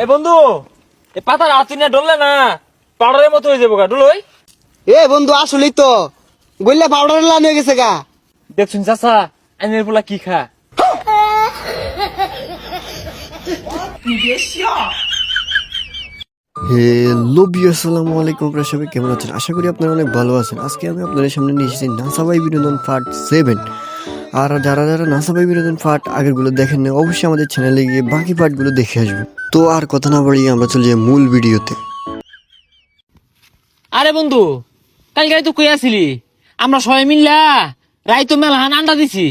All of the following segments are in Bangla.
এই বন্ধু এই পাতার না ডললে না পাউডারের মতো হয়ে যাব গা। ডুলোই এ বন্ধু আসলেই তো। বললে পাউডার লান হয়ে গেছে গা। দেখছুন চাচা আইনের পোলা কি খা? হ্যালো বিউ আসসালামু আলাইকুম। আপনারা সবাই কেমন আছেন? আশা করি আপনারা অনেক ভালো আছেন। আজকে আমি আপনাদের সামনে নিয়ে এসেছি নাসাবাই বিনোদন পার্ট সেভেন। আর যারা যারা নাসাবাই বিনোদন পার্ট আগেরগুলো দেখেন অবশ্যই আমাদের চ্যানেলে গিয়ে বাকি পার্টগুলো দেখে আসবেন। তো আর কথা না বাড়িয়ে আমরা চলে যাই মূল ভিডিওতে। আরে বন্ধু কালকে তো কই আসিলি? আমরা সবাই মিললা রাই তো মেলহান আন্ডা দিছি।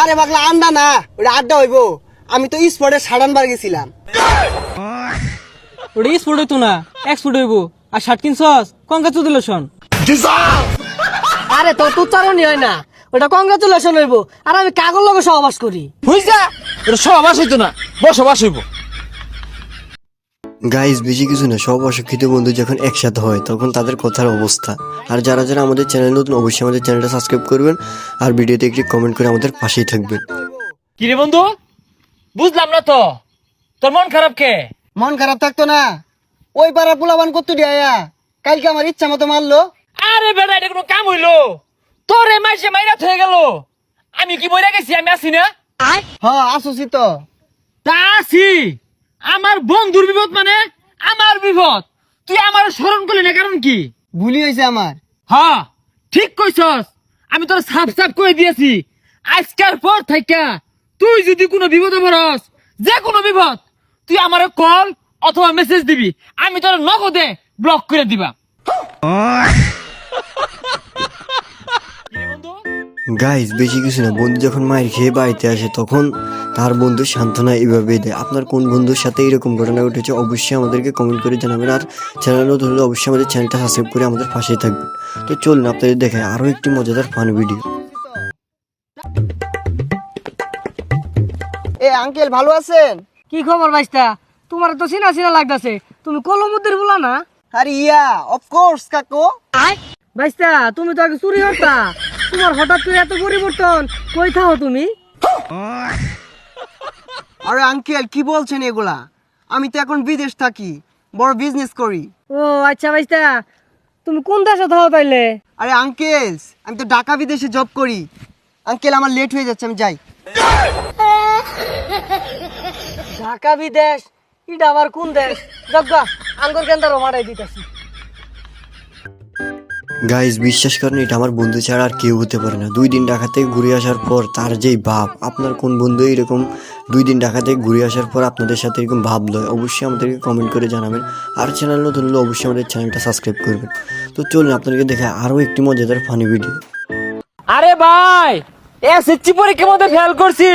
আরে পাগলা আন্ডা না ওটা আড্ডা হইব। আমি তো স্পটে সাড়ান বার গেছিলাম। ওটা স্পোর্ট হইতো না এক্সপোর্ট হইব। আর শার্ট কিনছস? কংগ্রাচুলেশন আরে তোর তো উচ্চারণই হয় না ওটা কংগ্রাচুলেশন হইব। আর আমি কাগজ লগে সহবাস করি। বুঝছা এটা সবাস হইতো না বসবাস হইব। গাইজ বেশি কিছু না সব অশিক্ষিত বন্ধু যখন একসাথে হয় তখন তাদের কথার অবস্থা। আর যারা যারা আমাদের চ্যানেল নতুন অবশ্যই আমাদের চ্যানেলটা সাবস্ক্রাইব করবেন আর ভিডিওতে একটি কমেন্ট করে আমাদের পাশেই থাকবেন। কি রে বন্ধু? বুঝলাম না তো। তোর মন খারাপ কে? মন খারাপ থাকতো না। ওই পাড়া পোলাবান কত দিয়া কালকে আমার ইচ্ছা মতো মারলো। আরে বেটা এটা কোনো কাম হইল। তোরে মাসে মাইরা হয়ে গেল। আমি কি মরে গেছি? আমি আছি না? হ আসুছি তো তা আছি। আমার বন্ধুর বিপদ মানে আমার বিপদ। তুই আমার স্মরণ করলি না কারণ কি? ভুলি হয়েছে আমার। হ্যাঁ ঠিক কইছস। আমি তোর সাফ সাফ করে দিয়েছি। আজকের পর থাইকা তুই যদি কোনো বিপদে পড়স যে কোনো বিপদ তুই আমার কল অথবা মেসেজ দিবি। আমি তোর নগদে ব্লক করে দিবা। গাইজ বেশি কিছু না। বন্ধু যখন মায়ের খেয়ে বাড়িতে আসে তখন তার বন্ধু সান্ত্বনা এইভাবে দেয়। আপনার কোন বন্ধুর সাথে এরকম ঘটনা ঘটেছে অবশ্যই আমাদেরকে কমেন্ট করে জানাবেন। আর চ্যানেল নতুন হলে অবশ্যই আমাদের চ্যানেলটা সাবস্ক্রাইব করে আমাদের পাশেই থাকবেন। তো চলুন আপনাদের দেখায় আরও একটি মজাদার ফান ভিডিও এ আঙ্কেল ভালো আছেন? কি খবর ভাইস্তা? তোমার তো চিনা চিনা লাগতাছে। তুমি কলমুদ্দের বলা না? আরে ইয়া অফকোর্স কাকু। ভাইস্তা তুমি তো আগে চুরি হতা তোমার হঠাৎ করে এত পরিবর্তন? কই থাও তুমি? আরে আঙ্কেল কি বলছেন এগুলা? আমি তো এখন বিদেশ থাকি বড় বিজনেস করি। ও আচ্ছা ভাইস্তা তুমি কোন দেশে থাও তাইলে? আরে আঙ্কেল আমি তো ঢাকা বিদেশে জব করি। আঙ্কেল আমার লেট হয়ে যাচ্ছে আমি যাই। ঢাকা বিদেশ এটা আবার কোন দেশ? জগা আঙ্গুর কেন্দ্র মারাই দিতেছি। গাইজ বিশ্বাস করেন এটা আমার বন্ধু ছাড়া আর কেউ হতে পারে না। দুই দিন ঢাকা থেকে ঘুরে আসার পর তার যেই ভাব আপনার কোন বন্ধু এরকম দুই দিন ঢাকা থেকে ঘুরে আসার পর আপনাদের সাথে এরকম ভাব লয় অবশ্যই আমাদেরকে কমেন্ট করে জানাবেন। আর চ্যানেল নতুন হলে অবশ্যই আমাদের চ্যানেলটা সাবস্ক্রাইব করবেন। তো চলুন আপনাদেরকে দেখা আরও একটি মজাদার ফানি ভিডিও আরে ভাই এসএসসি পরীক্ষার মধ্যে ফেল করছি।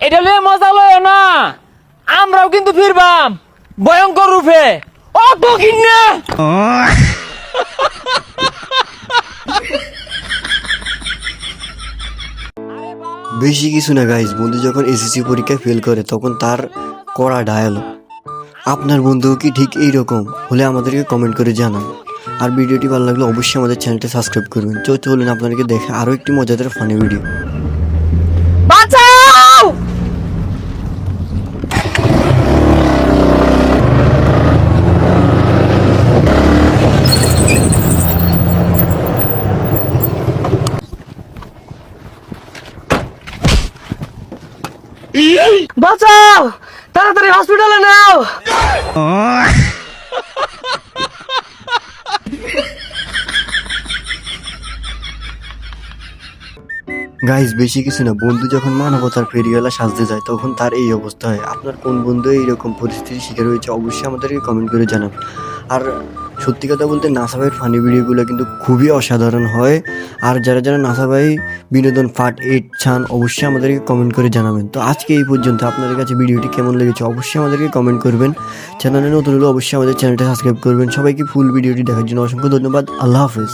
এটা লয়ে মজা লয় না। আমরাও কিন্তু ফিরবাম ভয়ঙ্কর রূপে। ও বকিন না বেশি কিছু না গাইজ বন্ধু যখন এসএসসি পরীক্ষায় ফেল করে, তখন তার কড়া ডায়ালগ আপনার বন্ধু কি ঠিক এই রকম হলে আমাদেরকে কমেন্ট করে জানান। আর ভিডিওটি ভালো লাগলে অবশ্যই আমাদের চ্যানেলটা সাবস্ক্রাইব করবেন। চলুন আপনাদেরকে দেখে আরও একটি মজাদার ফানি ভিডিও বাঁচাও বাঁচাও! তাড়াতাড়ি হসপিটালে নাও! গাইজ বেশি কিছু না। বন্ধু যখন মানবতার ফেরিওয়ালা সাজতে যায়, তখন তার এই অবস্থা হয়। আপনার কোন বন্ধু এইরকম পরিস্থিতির শিকার হয়েছে, অবশ্যই আমাদেরকে কমেন্ট করে জানান আর সত্যি কথা বলতে নাসা ভাইয়ের ফানি ভিডিওগুলো কিন্তু খুবই অসাধারণ হয়। আর যারা যারা নাসা ভাই বিনোদন ফাট এইট চান, অবশ্যই আমাদেরকে কমেন্ট করে জানাবেন। তো আজকে এই পর্যন্ত আপনাদের কাছে ভিডিওটি কেমন লেগেছে অবশ্যই আমাদেরকে কমেন্ট করবেন। চ্যানেলে নতুন হলে অবশ্যই আমাদের চ্যানেলটা সাবস্ক্রাইব করবেন। সবাইকে ফুল ভিডিওটি দেখার জন্য অসংখ্য ধন্যবাদ। আল্লাহ হাফেজ।